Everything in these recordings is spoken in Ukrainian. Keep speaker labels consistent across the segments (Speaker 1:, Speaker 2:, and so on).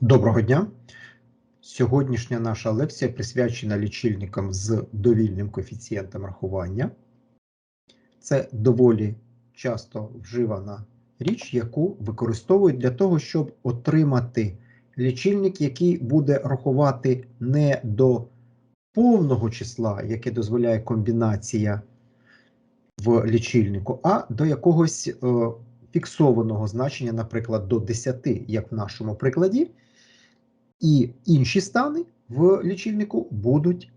Speaker 1: Доброго дня! Сьогоднішня наша лекція присвячена лічильникам з довільним коефіцієнтом рахування. Це доволі часто вживана річ, яку використовують для того, щоб отримати лічильник, який буде рахувати не до повного числа, яке дозволяє комбінація в лічильнику, а до якогось е, фіксованого значення, наприклад, до 10, як в нашому прикладі. І інші стани в лічильнику будуть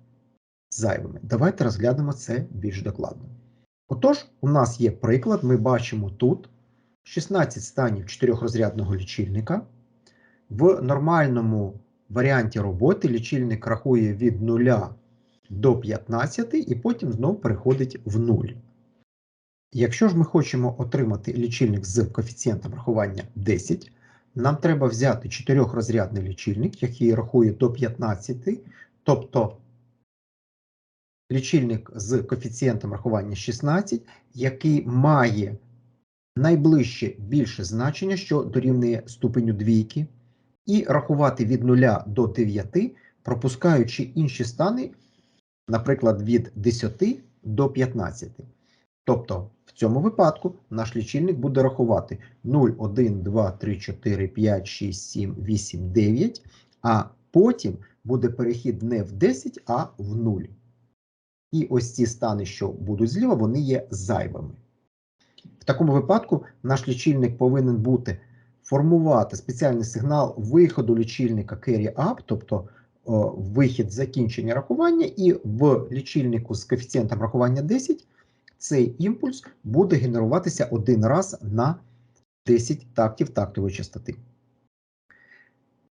Speaker 1: зайвими. Давайте розглянемо це більш докладно. Отож, у нас є приклад, ми бачимо тут 16 станів чотирьохрозрядного лічильника. В нормальному варіанті роботи лічильник рахує від 0 до 15 і потім знову переходить в 0. Якщо ж ми хочемо отримати лічильник з коефіцієнтом рахування 10, нам треба взяти чотирьохрозрядний лічильник, який рахує до 15, тобто лічильник з коефіцієнтом рахування 16, який має найближче більше значення, що дорівнює ступеню двійки, і рахувати від 0 до 9, пропускаючи інші стани, наприклад, від 10 до 15. Тобто, в цьому випадку наш лічильник буде рахувати 0, 1, 2, 3, 4, 5, 6, 7, 8, 9, а потім буде перехід не в 10, а в 0. І ось ці стани, що будуть зліва, вони є зайвими. В такому випадку наш лічильник повинен бути формувати спеціальний сигнал виходу лічильника carry up, тобто о, вихід закінчення рахування, і в лічильнику з коефіцієнтом рахування 10 цей імпульс буде генеруватися один раз на 10 тактів тактової частоти.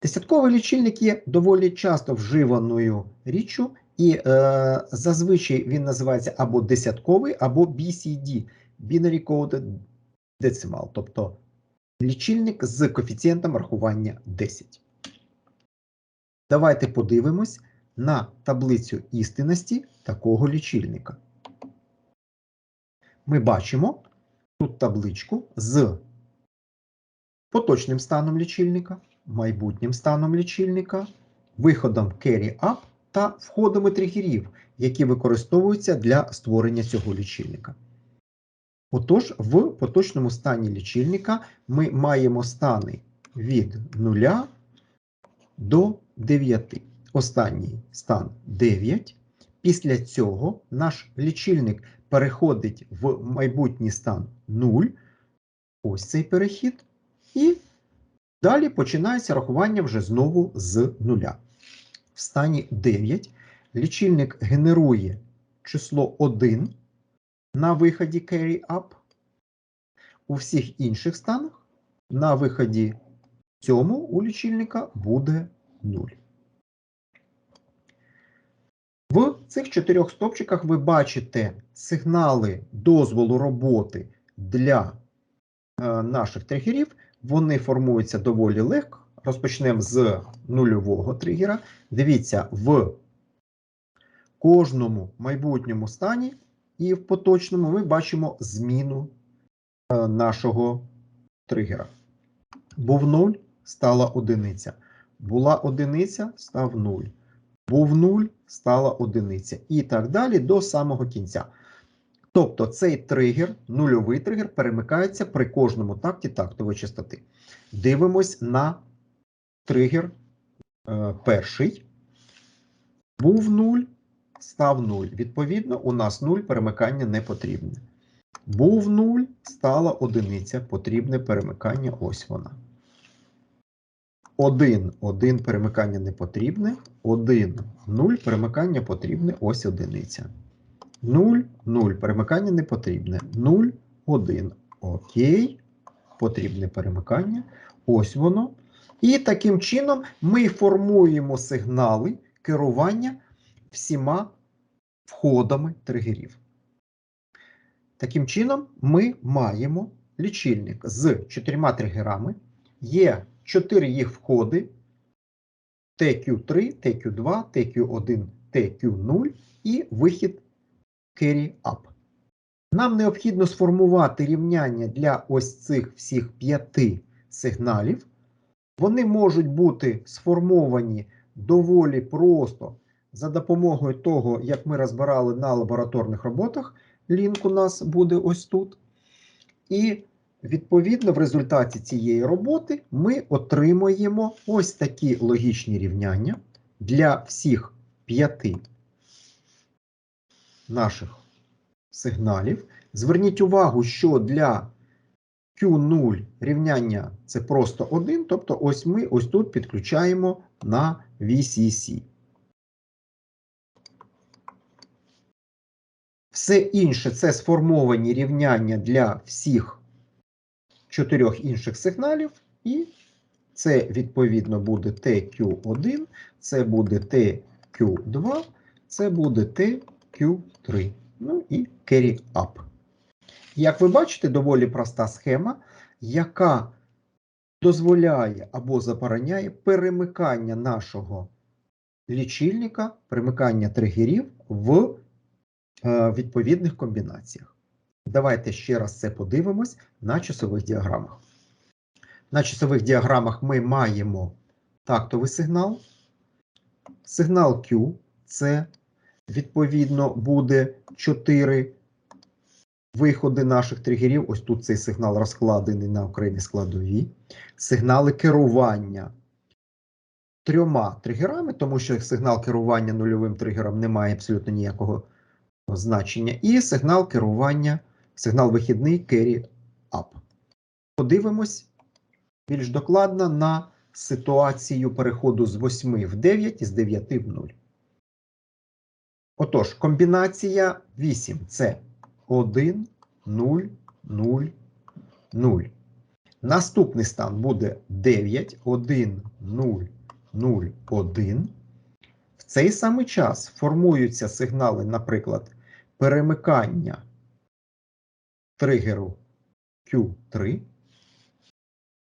Speaker 1: Десятковий лічильник є доволі часто вживаною річчю, і е, зазвичай він називається або десятковий, або BCD Binary Coded Decimal, тобто лічильник з коефіцієнтом рахування 10. Давайте подивимось на таблицю істинності такого лічильника ми бачимо тут табличку з поточним станом лічильника, майбутнім станом лічильника, виходом carry up та входами тригерів, які використовуються для створення цього лічильника. Отож, в поточному стані лічильника ми маємо стани від 0 до 9. Останній стан 9. Після цього наш лічильник переходить в майбутній стан 0. Ось цей перехід. І далі починається рахування вже знову з нуля. В стані 9 лічильник генерує число 1 на виході carry up. У всіх інших станах на виході цьому у лічильника буде 0. В цих чотирьох стопчиках ви бачите сигнали дозволу роботи для е, наших тригерів. Вони формуються доволі легко. Розпочнемо з нульового тригера. Дивіться, в кожному майбутньому стані і в поточному ми бачимо зміну е, нашого тригера. Був 0, стала одиниця. Була одиниця, став 0 був 0, стала одиниця. І так далі до самого кінця. Тобто цей тригер, нульовий тригер, перемикається при кожному такті тактової частоти. Дивимось на тригер е, перший. Був 0, став 0. Відповідно, у нас 0 перемикання не потрібне. Був 0, стала одиниця, потрібне перемикання. Ось вона. 1, 1 перемикання не потрібне. 1, 0 перемикання потрібне. Ось одиниця. 0, 0 перемикання не потрібне. 0, 1. Окей. Потрібне перемикання. Ось воно. І таким чином ми формуємо сигнали керування всіма входами тригерів. Таким чином, ми маємо лічильник з чотирма тригерами. Є 4 їх входи TQ3, TQ2, TQ1, TQ0 і вихід Carry Up. Нам необхідно сформувати рівняння для ось цих всіх п'яти сигналів Вони можуть бути сформовані доволі просто за допомогою того, як ми розбирали на лабораторних роботах. Лінк у нас буде ось тут. І відповідно в результаті цієї роботи ми отримуємо ось такі логічні рівняння для всіх п'яти наших сигналів. Зверніть увагу, що для Q0 рівняння це просто 1, тобто ось ми ось тут підключаємо на VCC. Все інше це сформовані рівняння для всіх чотирьох інших сигналів, і це відповідно буде TQ1, це буде TQ2, це буде TQ3. Ну і carry up. Як ви бачите, доволі проста схема, яка дозволяє або забороняє перемикання нашого лічильника, перемикання тригерів в е, відповідних комбінаціях. Давайте ще раз це подивимось на часових діаграмах. На часових діаграмах ми маємо тактовий сигнал. Сигнал Q це відповідно буде 4 виходи наших тригерів. Ось тут цей сигнал розкладений на окремі складові. Сигнали керування трьома тригерами, тому що сигнал керування нульовим тригером не має абсолютно ніякого значення. І сигнал керування, сигнал вихідний carry up. Подивимось більш докладно на ситуацію переходу з 8 в 9 і з 9 в 0. Отож, комбінація 8 це 1, 0, 0, 0. Наступний стан буде 9, 1, 0, 0, 1. В цей самий час формуються сигнали, наприклад, перемикання тригеру Q3,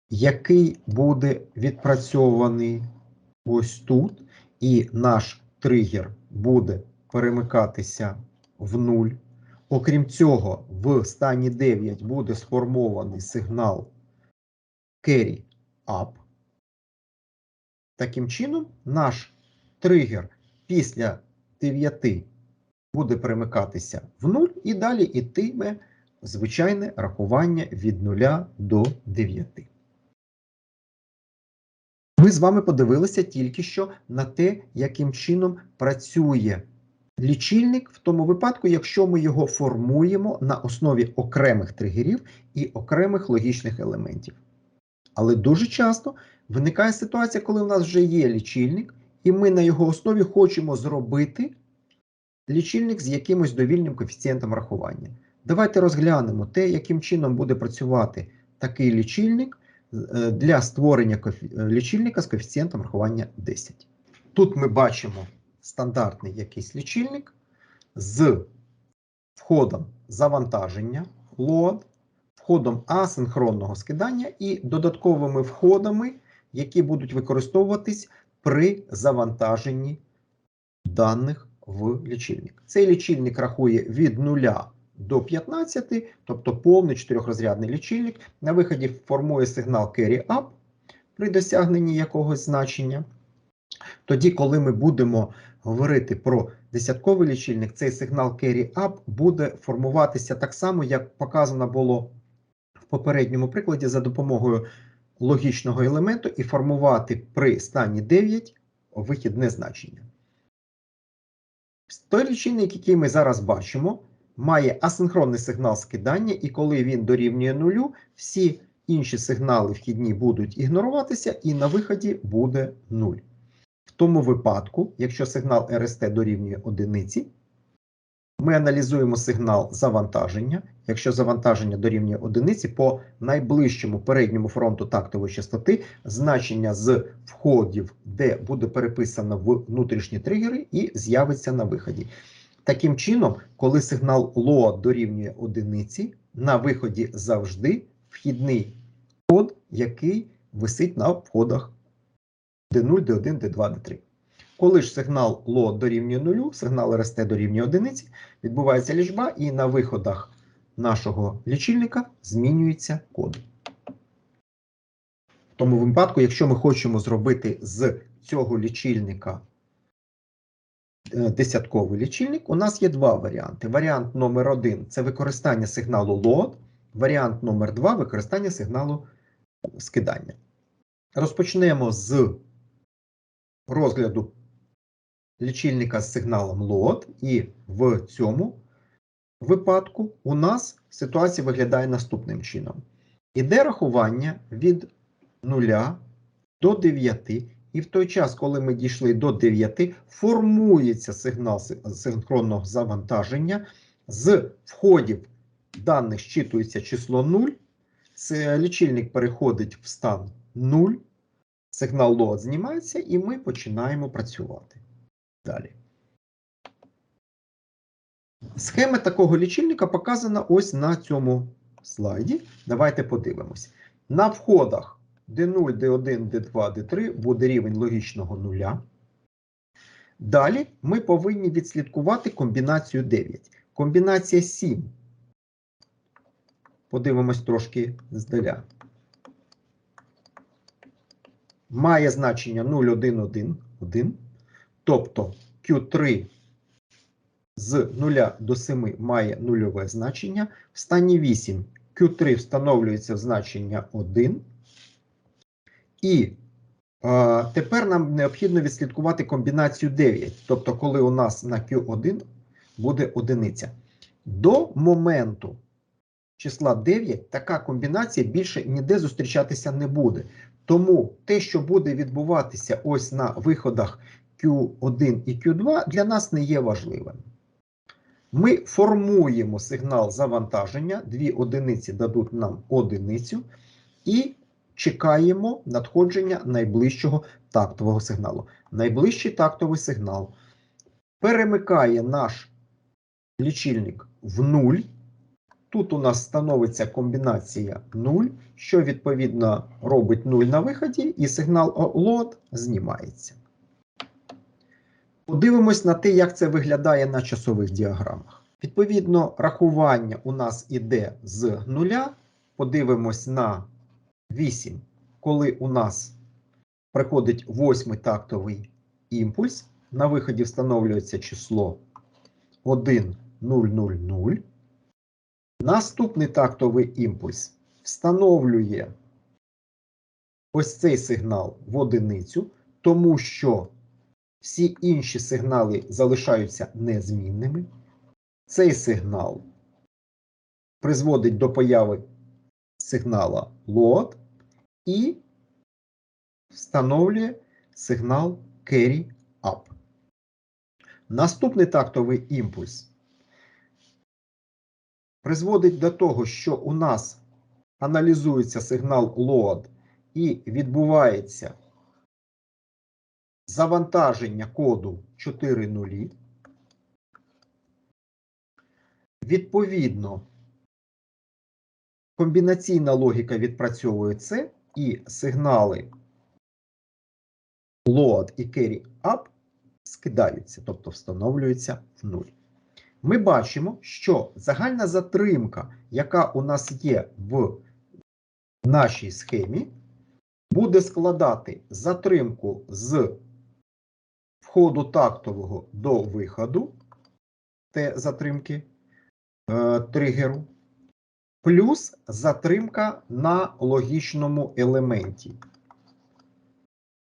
Speaker 1: який буде відпрацьований ось тут, і наш тригер буде перемикатися в 0. Окрім цього, в стані 9 буде сформований сигнал carry up. Таким чином, наш тригер після 9 буде перемикатися в 0 і далі йтиме звичайне рахування від 0 до 9. Ми з вами подивилися тільки що на те, яким чином працює лічильник в тому випадку, якщо ми його формуємо на основі окремих тригерів і окремих логічних елементів. Але дуже часто виникає ситуація, коли у нас вже є лічильник, і ми на його основі хочемо зробити лічильник з якимось довільним коефіцієнтом рахування. Давайте розглянемо те, яким чином буде працювати такий лічильник е, для створення лічильника з коефіцієнтом рахування 10. Тут ми бачимо стандартний якийсь лічильник з входом завантаження load, входом асинхронного скидання і додатковими входами, які будуть використовуватись при завантаженні даних в лічильник. Цей лічильник рахує від 0 до 15, тобто повний чотирьохрозрядний лічильник. На виході формує сигнал carry up при досягненні якогось значення. Тоді, коли ми будемо говорити про десятковий лічильник, цей сигнал carry up буде формуватися так само, як показано було в попередньому прикладі, за допомогою логічного елементу і формувати при стані 9 вихідне значення. Той лічильник, який ми зараз бачимо, має асинхронний сигнал скидання, і коли він дорівнює нулю, всі інші сигнали вхідні будуть ігноруватися, і на виході буде 0. В тому випадку, якщо сигнал РСТ дорівнює одиниці, ми аналізуємо сигнал завантаження. Якщо завантаження дорівнює одиниці, по найближчому передньому фронту тактової частоти значення з входів, де буде переписано внутрішні тригери, і з'явиться на виході. Таким чином, коли сигнал LOA дорівнює одиниці, на виході завжди вхідний код, який висить на входах D0, D1, D2, D3. Коли ж сигнал LO дорівнює 0, сигнал RST дорівнює 1, відбувається лічба, і на виходах нашого лічильника змінюється код. В тому випадку, якщо ми хочемо зробити з цього лічильника десятковий лічильник, у нас є два варіанти. Варіант номер один це використання сигналу LOAD, варіант номер два використання сигналу скидання. Розпочнемо з розгляду лічильника з сигналом LOAD, і в цьому випадку у нас ситуація виглядає наступним чином. Іде рахування від 0 до 9, і в той час, коли ми дійшли до 9, формується сигнал синхронного завантаження. З входів даних щитується число 0, це лічильник переходить в стан 0, сигнал LOAD знімається, і ми починаємо працювати. Далі. Схема такого лічильника показана ось на цьому слайді. Давайте подивимось. На входах D0, D1, D2, D3 буде рівень логічного нуля. Далі ми повинні відслідкувати комбінацію 9. Комбінація 7. Подивимось трошки здаля. Має значення 0, 1, 1, 1. Тобто Q3 з 0 до 7 має нульове значення. В стані 8 Q3 встановлюється в значення 1. І а, тепер нам необхідно відслідкувати комбінацію 9. Тобто, коли у нас на Q1 буде одиниця. До моменту числа 9 така комбінація більше ніде зустрічатися не буде. Тому те, що буде відбуватися ось на виходах Q1 і Q2, для нас не є важливим. Ми формуємо сигнал завантаження, дві одиниці дадуть нам одиницю, і чекаємо надходження найближчого тактового сигналу. Найближчий тактовий сигнал перемикає наш лічильник в 0. Тут у нас становиться комбінація 0, що відповідно робить 0 на виході, і сигнал лот знімається. Подивимось на те, як це виглядає на часових діаграмах. Відповідно, рахування у нас іде з нуля. Подивимось на 8, коли у нас приходить восьмий тактовий імпульс. На виході встановлюється число 1, 0, 0, 0. Наступний тактовий імпульс встановлює ось цей сигнал в одиницю, тому що всі інші сигнали залишаються незмінними. Цей сигнал призводить до появи сигнала LOAD і встановлює сигнал Carry Up. Наступний тактовий імпульс призводить до того, що у нас аналізується сигнал LOAD і відбувається завантаження коду 4.0. Відповідно, комбінаційна логіка відпрацьовує це, і сигнали load і carry up скидаються, тобто встановлюються в нуль. Ми бачимо, що загальна затримка, яка у нас є в нашій схемі, буде складати затримку з входу тактового до виходу Т затримки е, тригеру, плюс затримка на логічному елементі.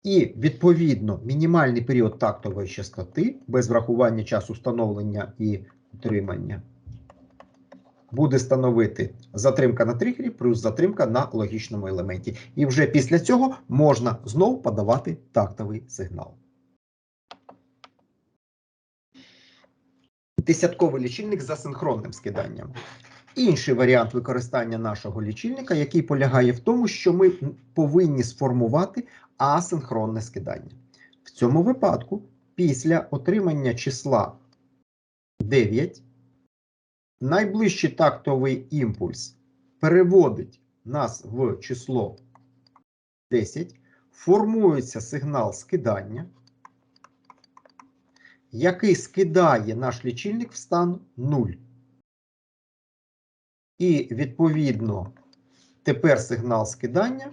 Speaker 1: І, відповідно, мінімальний період тактової частоти без врахування часу встановлення і утримання буде становити затримка на тригері плюс затримка на логічному елементі. І вже після цього можна знову подавати тактовий сигнал. Десятковий лічильник за синхронним скиданням. Інший варіант використання нашого лічильника, який полягає в тому, що ми повинні сформувати асинхронне скидання. В цьому випадку, після отримання числа 9, найближчий тактовий імпульс переводить нас в число 10, формується сигнал скидання, який скидає наш лічильник в стан 0. І, відповідно, тепер сигнал скидання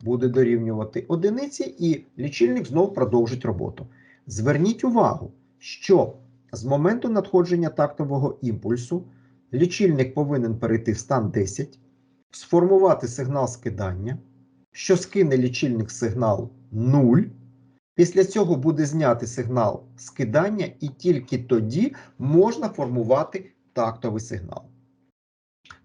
Speaker 1: буде дорівнювати одиниці, і лічильник знов продовжить роботу. Зверніть увагу, що з моменту надходження тактового імпульсу лічильник повинен перейти в стан 10, сформувати сигнал скидання, що скине лічильник сигнал 0. Після цього буде знятий сигнал скидання, і тільки тоді можна формувати тактовий сигнал.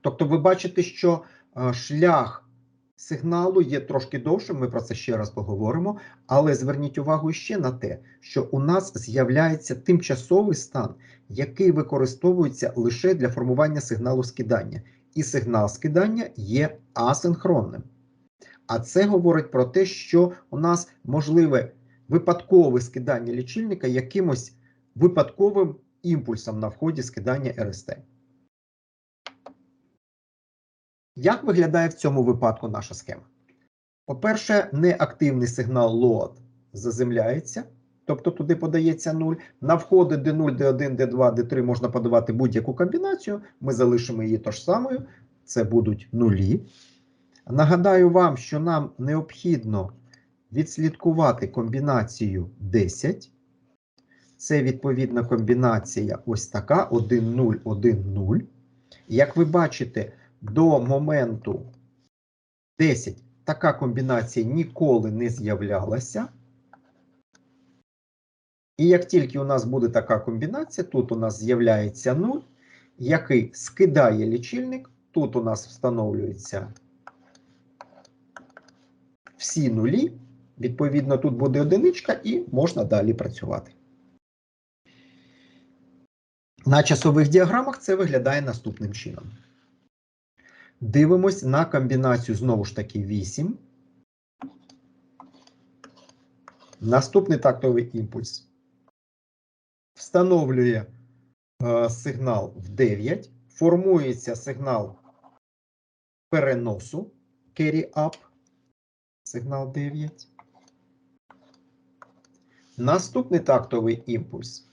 Speaker 1: Тобто, ви бачите, що е, шлях сигналу є трошки довшим, ми про це ще раз поговоримо. Але зверніть увагу ще на те, що у нас з'являється тимчасовий стан, який використовується лише для формування сигналу скидання. І сигнал скидання є асинхронним. А це говорить про те, що у нас можливе випадкове скидання лічильника якимось випадковим імпульсом на вході скидання РСТ. Як виглядає в цьому випадку наша схема? По-перше, неактивний сигнал LOAD заземляється, тобто туди подається 0. На входи D0, D1, D2, D3 можна подавати будь-яку комбінацію. Ми залишимо її тож самою. Це будуть нулі. Нагадаю вам, що нам необхідно відслідкувати комбінацію 10. Це відповідна комбінація ось така: 1, 0, 1, 0. Як ви бачите, до моменту 10 така комбінація ніколи не з'являлася. І як тільки у нас буде така комбінація, тут у нас з'являється 0, який скидає лічильник, тут у нас встановлюється всі нулі. Відповідно, тут буде одиничка, і можна далі працювати. На часових діаграмах це виглядає наступним чином. Дивимось на комбінацію знову ж таки 8. Наступний тактовий імпульс встановлює е, сигнал в 9. Формується сигнал переносу carry up. Сигнал 9. Наступний тактовий імпульс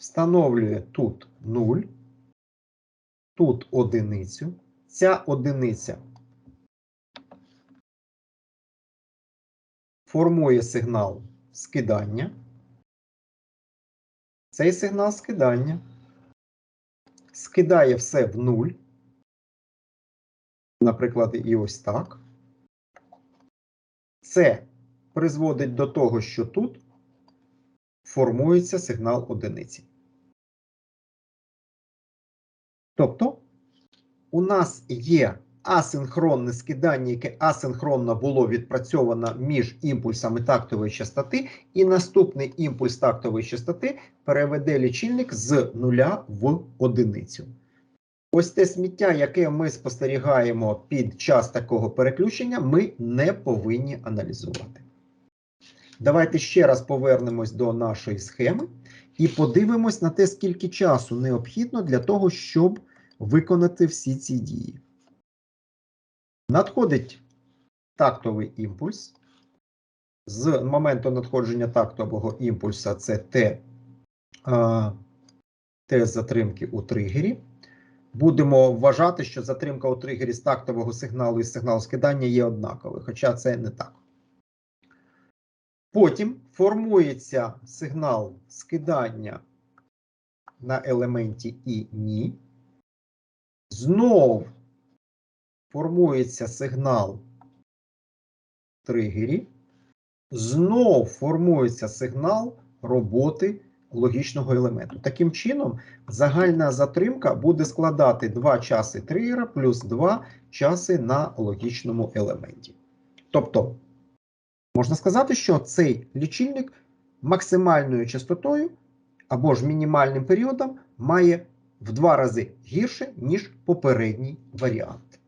Speaker 1: встановлює тут 0 тут одиницю. Ця одиниця формує сигнал скидання. Цей сигнал скидання скидає все в нуль. Наприклад, і ось так. Це призводить до того, що тут формується сигнал одиниці. Тобто у нас є асинхронне скидання, яке асинхронно було відпрацьовано між імпульсами тактової частоти, і наступний імпульс тактової частоти переведе лічильник з нуля в одиницю. Ось те сміття, яке ми спостерігаємо під час такого переключення, ми не повинні аналізувати. Давайте ще раз повернемось до нашої схеми і подивимось на те, скільки часу необхідно для того, щоб виконати всі ці дії. Надходить тактовий імпульс. З моменту надходження тактового імпульса це Т, Т затримки у тригері. Будемо вважати, що затримка у тригері з тактового сигналу і сигналу скидання є однаковою, хоча це не так. Потім формується сигнал скидання на елементі і ні. Знов формується сигнал тригері. Знов формується сигнал роботи логічного елементу. Таким чином, загальна затримка буде складати 2 часи тригера плюс 2 часи на логічному елементі. Тобто, можна сказати, що цей лічильник максимальною частотою або ж мінімальним періодом має в два рази гірше, ніж попередній варіант.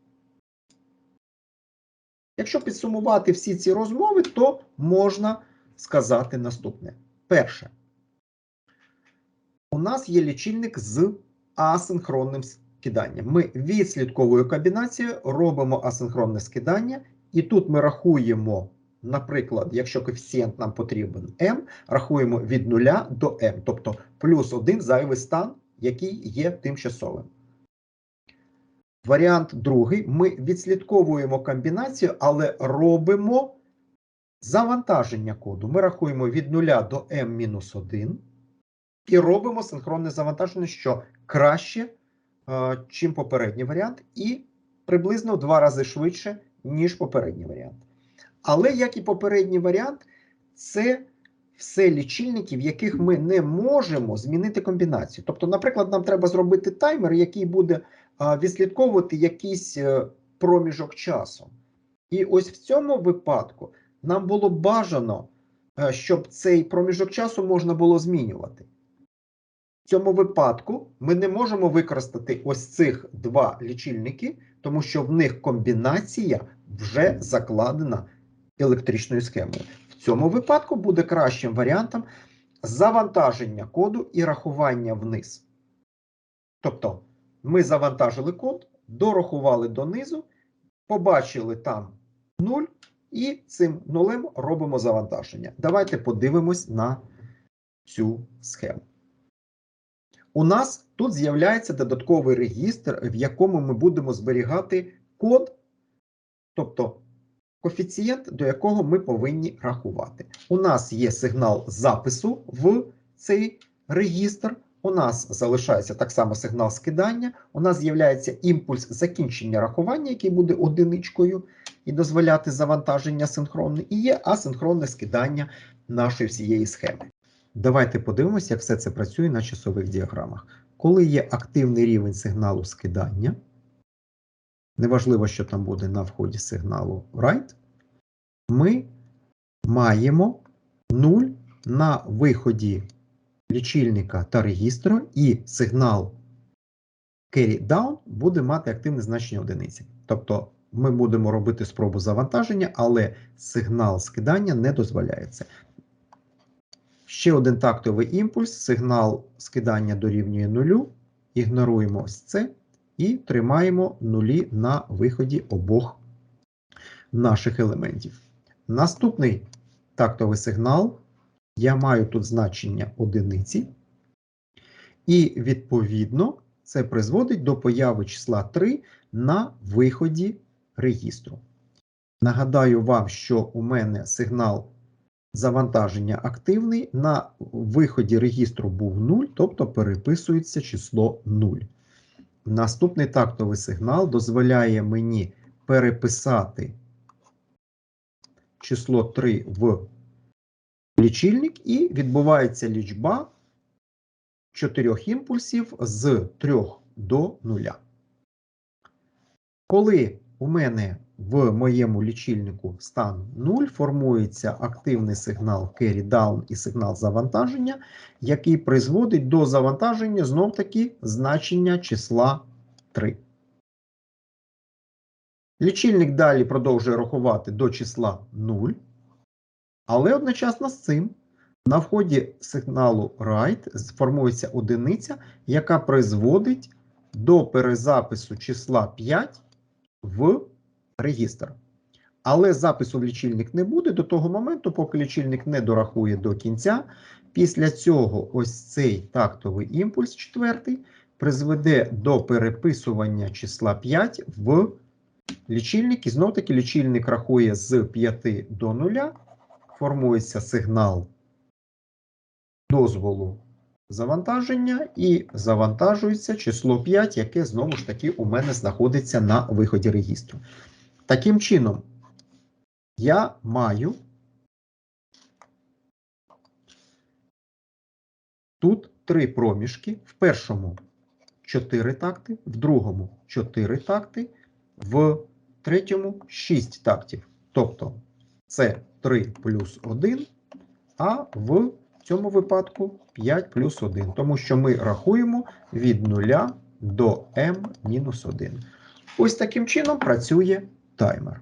Speaker 1: Якщо підсумувати всі ці розмови, то можна сказати наступне. Перше, у нас є лічильник з асинхронним скиданням. Ми відслідковою комбінацією робимо асинхронне скидання, і тут ми рахуємо, наприклад, якщо коефіцієнт нам потрібен m, рахуємо від 0 до m, тобто плюс один зайвий стан який є тимчасовим. Варіант другий. Ми відслідковуємо комбінацію, але робимо завантаження коду. Ми рахуємо від 0 до m-1 і робимо синхронне завантаження, що краще, е, чим попередній варіант, і приблизно в два рази швидше, ніж попередній варіант. Але, як і попередній варіант, це все лічильники, в яких ми не можемо змінити комбінацію. Тобто, наприклад, нам треба зробити таймер, який буде відслідковувати якийсь е, проміжок часу. І ось в цьому випадку нам було бажано, е, щоб цей проміжок часу можна було змінювати. В цьому випадку ми не можемо використати ось цих два лічильники, тому що в них комбінація вже закладена електричною схемою. Цьому випадку буде кращим варіантом завантаження коду і рахування вниз. Тобто ми завантажили код, дорахували донизу, побачили там 0, і цим нулем робимо завантаження. Давайте подивимось на цю схему. У нас тут з'являється додатковий регістр, в якому ми будемо зберігати код, тобто коефіцієнт, до якого ми повинні рахувати. У нас є сигнал запису в цей регістр. У нас залишається так само сигнал скидання. У нас з'являється імпульс закінчення рахування, який буде одиничкою і дозволяти завантаження синхронне, і є асинхронне скидання нашої всієї схеми. Давайте подивимося, як все це працює на часових діаграмах. Коли є активний рівень сигналу скидання, неважливо, що там буде на вході сигналу write, ми маємо 0 на виході лічильника та регістру, і сигнал carry down буде мати активне значення одиниці. Тобто ми будемо робити спробу завантаження, але сигнал скидання не дозволяється. Ще один тактовий імпульс, сигнал скидання дорівнює нулю. Ігноруємо ось це і тримаємо нулі на виході обох наших елементів. Наступний тактовий сигнал. Я маю тут значення одиниці. І, відповідно, це призводить до появи числа 3 на виході регістру. Нагадаю вам, що у мене сигнал завантаження активний. На виході регістру був 0, тобто переписується число 0. Наступний тактовий сигнал дозволяє мені переписати число 3 в лічильник, і відбувається лічба 4 імпульсів з 3 до 0. Коли у мене в моєму лічильнику стан 0, формується активний сигнал carry down і сигнал завантаження, який призводить до завантаження знов-таки значення числа 3. Лічильник далі продовжує рахувати до числа 0, але одночасно з цим на вході сигналу write сформується одиниця, яка призводить до перезапису числа 5 в регістр. Але запису в лічильник не буде до того моменту, поки лічильник не дорахує до кінця. Після цього ось цей тактовий імпульс, четвертий, призведе до переписування числа 5 в лічильник. І знов таки лічильник рахує з 5 до 0, формується сигнал дозволу завантаження, і завантажується число 5, яке знову ж таки у мене знаходиться на виході регістру. Таким чином, я маю тут три проміжки. В першому 4 такти, в другому 4 такти, в третьому 6 тактів. Тобто це 3 плюс 1, а в цьому випадку 5 плюс 1, тому що ми рахуємо від 0 до m-1. Ось таким чином працює таймер.